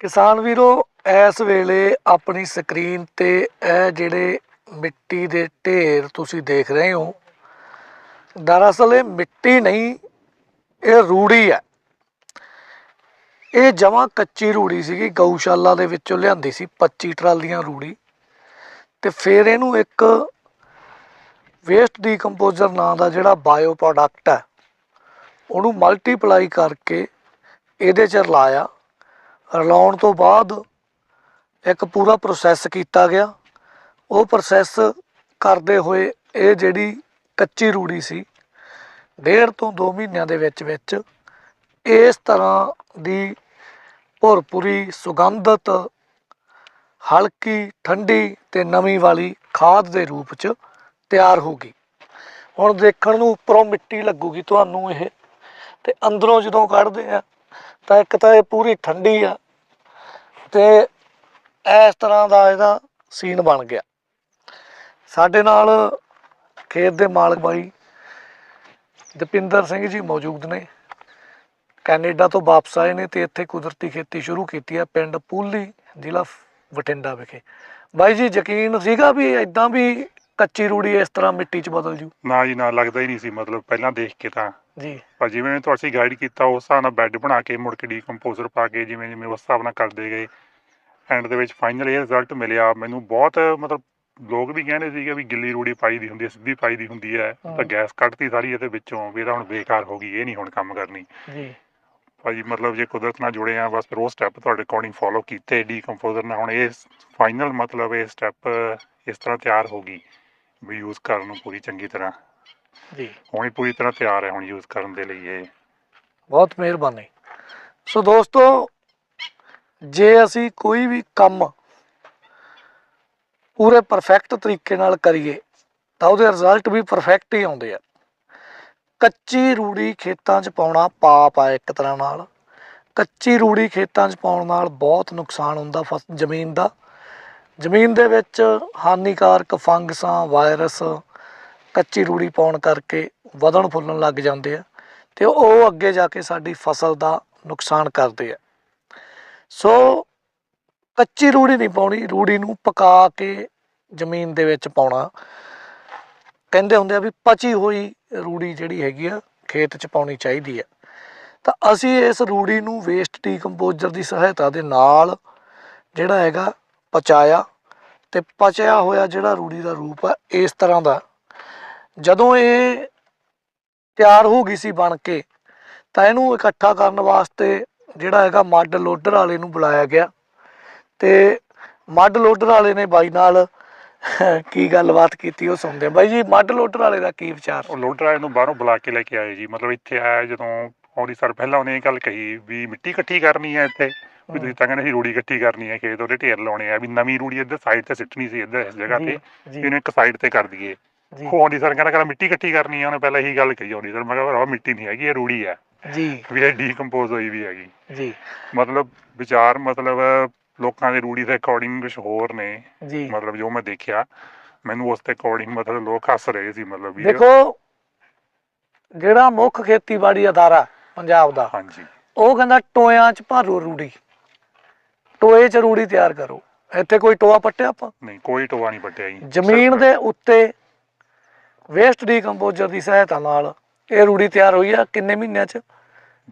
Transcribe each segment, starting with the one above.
ਕਿਸਾਨ ਵੀਰੋ, ਇਸ ਵੇਲੇ ਆਪਣੀ ਸਕਰੀਨ ਤੇ ਇਹ ਜਿਹੜੇ ਮਿੱਟੀ ਦੇ ਢੇਰ ਤੁਸੀਂ ਦੇਖ ਰਹੇ ਹੋ, ਦਰਅਸਲ ਇਹ ਮਿੱਟੀ ਨਹੀਂ, ਇਹ ਰੂੜੀ ਹੈ। ਇਹ ਜਮਾਂ ਕੱਚੀ ਰੂੜੀ ਸੀਗੀ, ਗਊਸ਼ਾਲਾ ਦੇ ਵਿੱਚੋਂ ਲਿਆਂਦੀ ਸੀ 25 ਟਰਾਲੀਆਂ ਰੂੜੀ। ਤੇ ਫਿਰ ਇਹਨੂੰ ਇੱਕ ਵੇਸਟ ਡੀਕੰਪੋਜ਼ਰ ਨਾਂ ਦਾ ਜਿਹੜਾ ਬਾਇਓ ਪ੍ਰੋਡਕਟ ਹੈ, ਉਹਨੂੰ ਮਲਟੀਪਲਾਈ ਕਰਕੇ ਇਹਦੇ 'ਚ ਲਾਇਆ ਰਲਾਉਣ ਤੋਂ ਬਾਅਦ ਇੱਕ ਪੂਰਾ ਪ੍ਰੋਸੈਸ ਕੀਤਾ ਗਿਆ। ਉਹ ਪ੍ਰੋਸੈਸ ਕਰਦੇ ਹੋਏ ਇਹ ਜਿਹੜੀ ਕੱਚੀ ਰੂੜੀ ਸੀ, ਡੇਢ ਤੋਂ 2 ਮਹੀਨਿਆਂ ਦੇ ਵਿੱਚ ਵਿੱਚ ਇਸ ਤਰ੍ਹਾਂ ਦੀ ਭਰਪੂਰੀ, ਸੁਗੰਧਤ, ਹਲਕੀ, ਠੰਡੀ ਤੇ ਨਮੀ ਵਾਲੀ ਖਾਦ ਦੇ ਰੂਪ 'ਚ ਤਿਆਰ ਹੋ ਗਈ। ਹੁਣ ਦੇਖਣ ਨੂੰ ਉੱਪਰੋਂ ਮਿੱਟੀ ਲੱਗੂਗੀ ਤੁਹਾਨੂੰ ਇਹ ਤੇ ਅੰਦਰੋਂ ਜਦੋਂ ਕੱਢਦੇ ਆ ਤਾਂ ਇੱਕ ਤਾਂ ਇਹ ਪੂਰੀ ਠੰਡੀ ਆ ਤੇ ਇਸ ਤਰ੍ਹਾਂ ਦਾ ਇਹਦਾ ਸੀਨ ਬਣ ਗਿਆ। ਸਾਡੇ ਨਾਲ ਖੇਤ ਦੇ ਮਾਲਕ ਬਾਈ ਦਪਿੰਦਰ ਸਿੰਘ ਜੀ ਮੌਜੂਦ ਨੇ। ਕੈਨੇਡਾ ਤੋਂ ਵਾਪਸ ਆਏ ਨੇ ਤੇ ਇੱਥੇ ਕੁਦਰਤੀ ਖੇਤੀ ਸ਼ੁਰੂ ਕੀਤੀ ਹੈ ਪਿੰਡ ਪੂਲੀ ਜ਼ਿਲ੍ਹਾ ਬਠਿੰਡਾ ਵਿਖੇ। ਬਾਈ ਜੀ, ਯਕੀਨ ਸੀਗਾ ਵੀ ਇਦਾਂ ਵੀ ਕੱਚੀ ਰੂੜੀ ਇਸ ਤਰ੍ਹਾਂ ਮਿੱਟੀ 'ਚ ਬਦਲ ਜੂ। ਨਾ ਜੀ ਨਾ ਲੱਗਦਾ ਹੀ ਨਹੀਂ ਸੀ ਮਤਲਬ ਪਹਿਲਾਂ ਦੇਖ ਕੇ ਤਾਂ। ਜੀ। ਪਰ ਜਿਵੇਂ ਤੁਸੀਂ ਗਾਈਡ ਕੀਤਾ ਉਸ ਹਿਸਾਬ ਨਾਲ ਬੈੱਡ ਬਣਾ ਕੇ ਮੁੜ ਕੇ ਡੀਕੰਪੋਜ਼ਰ ਪਾ ਕੇ ਜਿਵੇਂ ਜਿਵੇਂ ਉਸ ਹਿਸਾਬ ਨਾਲ ਕਰਦੇ ਗਏ। ਐਂਡ ਦੇ ਵਿੱਚ ਫਾਈਨਲ ਇਹ ਰਿਜ਼ਲਟ ਮਿਲਿਆ। ਮੈਨੂੰ ਬਹੁਤ ਮਤਲਬ ਲੋਕ ਵੀ ਕਹਿੰਦੇ ਸੀਗੇ ਵੀ ਗਿੱਲੀ ਰੂੜੀ ਪਾਈ ਦੀ ਹੁੰਦੀ ਹੈ ਸਿੱਧੀ ਪਾਈ ਦੀ ਹੁੰਦੀ ਹੈ। ਹਾਂ। ਤਾਂ ਗੈਸ ਕੱਢਤੀ ਸਾਰੀ ਇਹਦੇ ਵਿੱਚੋਂ ਵੀ ਇਹਦਾ ਹੁਣ ਬੇਕਾਰ ਹੋ ਗਈ ਇਹ ਨਹੀਂ ਹੁਣ ਕੰਮ ਕਰਨੀ। ਜੀ। ਭਾਜੀ ਮਤਲਬ ਜੇ ਕੁਦਰਤ ਨਾਲ ਜੁੜੇ ਆ ਬਸ ਫਿਰ ਉਹ ਸਟੈਪ ਤੁਹਾਡੇ ਅਕੋਰਡਿੰਗ ਫੋਲੋ ਕੀਤੇ ਡੀਕੰਪੋਜ਼ਰ ਨਾਲ। ਹੁਣ ਇਹ ਫਾਈਨਲ ਮਤਲਬ ਇਹ ਸਟੈਪ ਇਸ ਤਰ੍ਹਾਂ ਤਿਆਰ ਹੋ ਗਈ। ਵੀ ਯੂਜ਼ ਕਰਨ ਨੂੰ ਪੂਰੀ ਚੰਗੀ ਤਰ੍ਹਾਂ। ਜੀ। ਹੁਣ ਇਹ ਪੂਰੀ ਤਰ੍ਹਾਂ ਤਿਆਰ ਹੈ ਹੁਣ ਯੂਜ਼ ਕਰਨ ਦੇ ਲਈ ਇਹ। ਬਹੁਤ ਮਿਹਰਬਾਨੀ। ਸੋ ਦੋਸਤੋ ਜੇ ਅਸੀਂ ਕੋਈ ਵੀ ਕੰਮ ਪੂਰੇ ਪਰਫੈਕਟ ਤਰੀਕੇ ਨਾਲ ਕਰੀਏ ਤਾਂ ਉਹਦੇ ਰਿਜ਼ਲਟ ਵੀ ਪਰਫੈਕਟ ਹੀ ਆਉਂਦੇ ਆ। ਕੱਚੀ ਰੂੜੀ ਖੇਤਾਂ 'ਚ ਪਾਉਣਾ ਪਾਪ ਆ ਇੱਕ ਤਰ੍ਹਾਂ ਨਾਲ। ਕੱਚੀ ਰੂੜੀ ਖੇਤਾਂ 'ਚ ਪਾਉਣ ਨਾਲ ਬਹੁਤ ਨੁਕਸਾਨ ਹੁੰਦਾ ਫਸ ਜ਼ਮੀਨ ਦਾ। ਜ਼ਮੀਨ ਦੇ ਵਿੱਚ ਹਾਨੀਕਾਰਕ ਫੰਗਸਾਂ ਵਾਇਰਸ ਕੱਚੀ ਰੂੜੀ ਪਾਉਣ ਕਰਕੇ ਵਧਣ ਫੁੱਲਣ ਲੱਗ ਜਾਂਦੇ ਆ ਤੇ ਉਹ ਅੱਗੇ ਜਾ ਕੇ ਸਾਡੀ ਫਸਲ ਦਾ ਨੁਕਸਾਨ ਕਰਦੇ ਆ। ਸੋ ਕੱਚੀ ਰੂੜੀ ਨਹੀਂ ਪਾਉਣੀ, ਰੂੜੀ ਨੂੰ ਪਕਾ ਕੇ ਜ਼ਮੀਨ ਦੇ ਵਿੱਚ ਪਾਉਣਾ। ਕਹਿੰਦੇ ਹੁੰਦੇ ਆ ਵੀ ਪਚੀ ਹੋਈ ਰੂੜੀ ਜਿਹੜੀ ਹੈਗੀ ਆ, ਖੇਤ 'ਚ ਪਾਉਣੀ ਚਾਹੀਦੀ ਆ। ਤਾਂ ਅਸੀਂ ਇਸ ਰੂੜੀ ਨੂੰ ਵੇਸਟ ਡੀਕੰਪੋਜ਼ਰ ਦੀ ਸਹਾਇਤਾ ਦੇ ਨਾਲ ਜਿਹੜਾ ਹੈਗਾ ਪਚਾਇਆ ਤੇ ਪਚਿਆ ਹੋਇਆ ਜਿਹੜਾ ਰੂੜੀ ਦਾ ਰੂਪ ਆ, ਇਸ ਤਰ੍ਹਾਂ ਦਾ। ਜਦੋਂ ਇਹ ਤਿਆਰ ਹੋ ਗਈ ਸੀ ਬਣ ਕੇ, ਤਾਂ ਇਹਨੂੰ ਇਕੱਠਾ ਕਰਨ ਵਾਸਤੇ ਜਿਹੜਾ ਹੈਗਾ ਮੱਡ ਲੋਡਰ ਵਾਲੇ ਨੂੰ ਬੁਲਾਇਆ ਗਿਆ। ਤੇ ਮੱਡ ਲੋਡਰ ਵਾਲੇ ਨੇ ਬਾਈ ਨਾਲ ਕੀ ਗੱਲਬਾਤ ਕੀਤੀ ਉਹ ਸੁਣਦੇ ਬਾਈ ਜੀ, ਮੱਡ ਲੋਡਰ ਵਾਲੇ ਦਾ ਕੀ ਵਿਚਾਰ? ਉਹ ਲੋਡਰ ਵਾਲੇ ਨੂੰ ਬਾਹਰੋਂ ਬੁਲਾ ਕੇ ਲੈ ਕੇ ਆਏ ਜੀ। ਮਤਲਬ ਇੱਥੇ ਆਇਆ ਜਦੋਂ ਆਉਣੀ ਸਰ, ਪਹਿਲਾਂ ਉਹਨੇ ਇਹ ਗੱਲ ਕਹੀ ਵੀ ਮਿੱਟੀ ਇਕੱਠੀ ਕਰਨੀ ਹੈ ਇੱਥੇ। ਵੀ ਤੁਸੀਂ ਤਾਂ ਕਹਿੰਦੇ ਸੀ ਰੂੜੀ ਇਕੱਠੀ ਕਰਨੀ ਹੈ ਖੇਤ ਉਹਦੇ ਢੇਰ ਲਾਉਣੇ ਆ ਵੀ ਨਵੀਂ ਰੂੜੀ ਇੱਧਰ ਸਾਈਡ ਤੇ ਸਿੱਟਣੀ ਸੀ ਇੱਧਰ ਇਸ ਜਗ੍ਹਾ ਤੇ ਵੀ ਇੱਕ ਸਾਈਡ ਤੇ ਕਰ ਦਈਏ। ਆਉਂਦੀ ਸਰ ਕਹਿੰਦਾ ਕਹਿੰਦਾ ਮਿੱਟੀ ਇਕੱਠੀ ਕਰਨੀ ਹੈ ਉਹਨੇ ਪਹਿਲਾਂ ਇਹੀ ਗੱਲ ਕਹੀ ਆਉਂਦੀ ਸਰ ਮੈਂ ਕਿਹਾ ਭਰਾਵਾ ਮਿੱਟੀ ਨਹੀਂ ਹੈਗੀ ਇਹ ਰੂੜੀ ਹੈ ਜੀ। ਵੀ ਇਹ ਡੀਕੰਪੋਜ਼ ਹੋਈ ਵੀ ਹੈਗੀ। ਜੀ। ਮਤਲਬ ਵਿਚਾਰ ਮਤਲਬ ਲੋਕਾਂ ਦੇ ਰੂੜੀ ਦੇ ਅਕੋਰਡਿੰਗ ਕੁਝ ਹੋਰ ਨੇ। ਜੀ। ਮਤਲਬ ਜੋ ਮੈਂ ਦੇਖਿਆ ਮੈਨੂੰ ਉਸ ਦੇ ਅਕੋਰਡਿੰਗ ਮਤਲਬ ਲੋਕ ਹੱਸ ਰਹੇ ਸੀ ਮਤਲਬ ਵੀ ਦੇਖੋ ਜਿਹੜਾ ਮੁੱਖ ਖੇਤੀਬਾੜੀ ਅਦਾਰਾ ਪੰਜਾਬ ਦਾ ਹਾਂਜੀ। ਉਹ ਕਹਿੰਦਾ ਟੋਇਆਂ 'ਚ ਭਰੋ ਰੂੜੀ। ਟੋਏ ਰੂੜੀ ਤਿਆਰ ਕਰੋ। ਇੱਥੇ ਕੋਈ ਟੋਆ ਪੱਟਿਆ ਆਪਾਂ? ਨਹੀਂ ਕੋਈ ਟੋਆ ਨਹੀਂ ਪੱਟਿਆ ਜੀ। ਜ਼ਮੀਨ ਦੇ ਉੱਤੇ ਵੇਸਟ ਡੀਕੰਪੋਜ਼ਰ ਦੀ ਸਹਾਇਤਾ ਨਾਲ ਇਹ ਰੂੜੀ ਤਿਆਰ ਹੋਈ ਆ ਕਿੰਨੇ ਮਹੀਨਿਆਂ 'ਚ?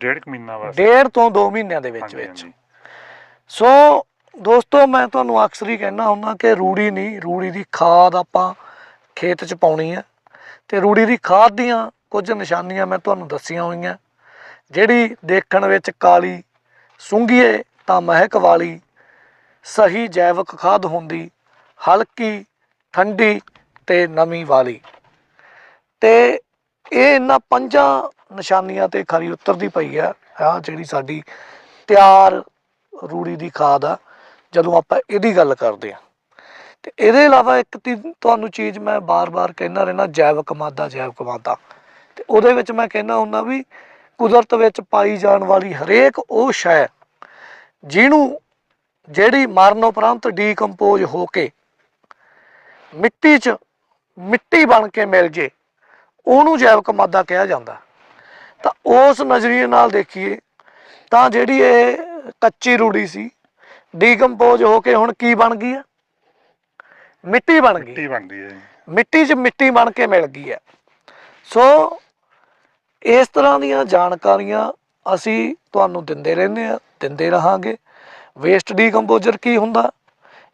ਡੇਢ ਕੁ ਮਹੀਨਾ ਬਸ। ਡੇਢ ਤੋਂ 2 ਮਹੀਨਿਆਂ ਦੇ ਵਿੱਚ ਵਿੱਚ। ਸੋ ਦੋਸਤੋ ਮੈਂ ਤੁਹਾਨੂੰ ਅਕਸਰ ਹੀ ਕਹਿਣਾ ਹੁੰਦਾ ਕਿ ਰੂੜੀ ਨਹੀਂ ਰੂੜੀ ਦੀ ਖਾਦ ਆਪਾਂ ਖੇਤ 'ਚ ਪਾਉਣੀ ਆ। ਤੇ ਰੂੜੀ ਦੀ ਖਾਦ ਦੀਆਂ ਕੁਝ ਨਿਸ਼ਾਨੀਆਂ ਮੈਂ ਤੁਹਾਨੂੰ ਦੱਸੀਆਂ ਹੋਈਆਂ। ਜਿਹੜੀ ਦੇਖਣ ਵਿੱਚ ਕਾਲੀ ਸੁੰਘੀਏ ਤਾਂ ਮਹਿਕ ਵਾਲੀ ਸਹੀ ਜੈਵਿਕ ਖਾਦ ਹੁੰਦੀ, ਹਲਕੀ, ਠੰਡੀ ਤੇ ਨਮੀ ਵਾਲੀ। ਤੇ ਇਹ ਇਹਨਾਂ ਪੰਜਾਂ ਨਿਸ਼ਾਨੀਆਂ ਤੇ ਖਰੀ ਉਤਰਦੀ ਪਈ ਆ ਆ ਜਿਹੜੀ ਸਾਡੀ ਤਿਆਰ ਰੂੜੀ ਦੀ ਖਾਦ ਆ, ਜਦੋਂ ਆਪਾਂ ਇਹਦੀ ਗੱਲ ਕਰਦੇ ਆ ਤੇ ਇਹਦੇ ਇਲਾਵਾ ਇੱਕ ਤੀ ਤੁਹਾਨੂੰ ਚੀਜ਼ ਮੈਂ ਬਾਰ-ਬਾਰ ਕਹਿਣਾ ਰਹਿਣਾ ਜੈਵਿਕ ਮਾਦਾ ਜੈਵਿਕ ਮਾਦਾ। ਤੇ ਉਹਦੇ ਵਿੱਚ ਮੈਂ ਕਹਿਣਾ ਹੁੰਦਾ ਵੀ ਕੁਦਰਤ ਵਿੱਚ ਪਾਈ ਜਾਣ ਵਾਲੀ ਹਰੇਕ ਉਹ ਸ਼ੈ ਜਿਹਨੂੰ ਜਿਹੜੀ ਮਰਨ ਉਪਰੰਤ ਡੀਕੰਪੋਜ਼ ਹੋ ਕੇ ਮਿੱਟੀ 'ਚ ਮਿੱਟੀ ਬਣ ਕੇ ਮਿਲ ਜੇ ਉਹਨੂੰ ਜੈਵਿਕ ਮਾਦਾ ਕਿਹਾ ਜਾਂਦਾ। ਤਾਂ ਉਸ ਨਜ਼ਰੀਏ ਨਾਲ ਦੇਖੀਏ ਤਾਂ ਜਿਹੜੀ ਇਹ ਕੱਚੀ ਰੂੜੀ ਸੀ ਡੀਕੰਪੋਜ਼ ਹੋ ਕੇ ਹੁਣ ਕੀ ਬਣ ਗਈ ਆ ਮਿੱਟੀ ਬਣ ਗਈ। ਮਿੱਟੀ ਬਣਦੀ ਹੈ। ਮਿੱਟੀ 'ਚ ਮਿੱਟੀ ਬਣ ਕੇ ਮਿਲ ਗਈ ਹੈ। ਸੋ ਇਸ ਤਰ੍ਹਾਂ ਦੀਆਂ ਜਾਣਕਾਰੀਆਂ ਅਸੀਂ ਤੁਹਾਨੂੰ ਦਿੰਦੇ ਰਹਿੰਦੇ ਆ ਦਿੰਦੇ ਰਹਾਂਗੇ। ਵੇਸਟ ਡੀਕੰਪੋਜ਼ਰ ਕੀ ਹੁੰਦਾ?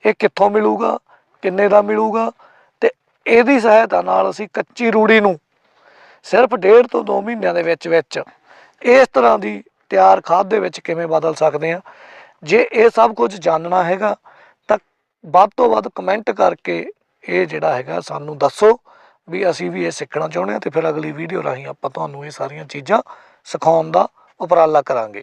ਇਹ ਕਿੱਥੋਂ ਮਿਲੂਗਾ? ਕਿੰਨੇ ਦਾ ਮਿਲੂਗਾ? ਤੇ ਇਹਦੀ ਸਹਾਇਤਾ ਨਾਲ ਅਸੀਂ ਕੱਚੀ ਰੂੜੀ ਨੂੰ ਸਿਰਫ ਡੇਢ ਤੋਂ 2 ਮਹੀਨਿਆਂ ਦੇ ਵਿੱਚ ਵਿੱਚ ਇਸ ਤਰ੍ਹਾਂ ਦੀ ਤਿਆਰ ਖਾਦ ਦੇ ਵਿੱਚ ਕਿਵੇਂ ਬਦਲ ਸਕਦੇ ਆ ਜੇ ਇਹ ਸਭ ਕੁਝ ਜਾਣਨਾ ਹੈਗਾ, ਤਾਂ ਵੱਧ ਤੋਂ ਵੱਧ ਕਮੈਂਟ ਕਰਕੇ ਇਹ ਜਿਹੜਾ ਹੈਗਾ ਸਾਨੂੰ ਦੱਸੋ ਵੀ ਅਸੀਂ ਵੀ ਇਹ ਸਿੱਖਣਾ ਚਾਹੁੰਦੇ ਹਾਂ ਤੇ ਫਿਰ ਅਗਲੀ ਵੀਡੀਓ ਰਾਹੀਂ ਆਪਾਂ ਤੁਹਾਨੂੰ ਇਹ ਸਾਰੀਆਂ ਚੀਜ਼ਾਂ ਸਿਖਾਉਣ ਦਾ ਉਪਰਾਲਾ ਕਰਾਂਗੇ।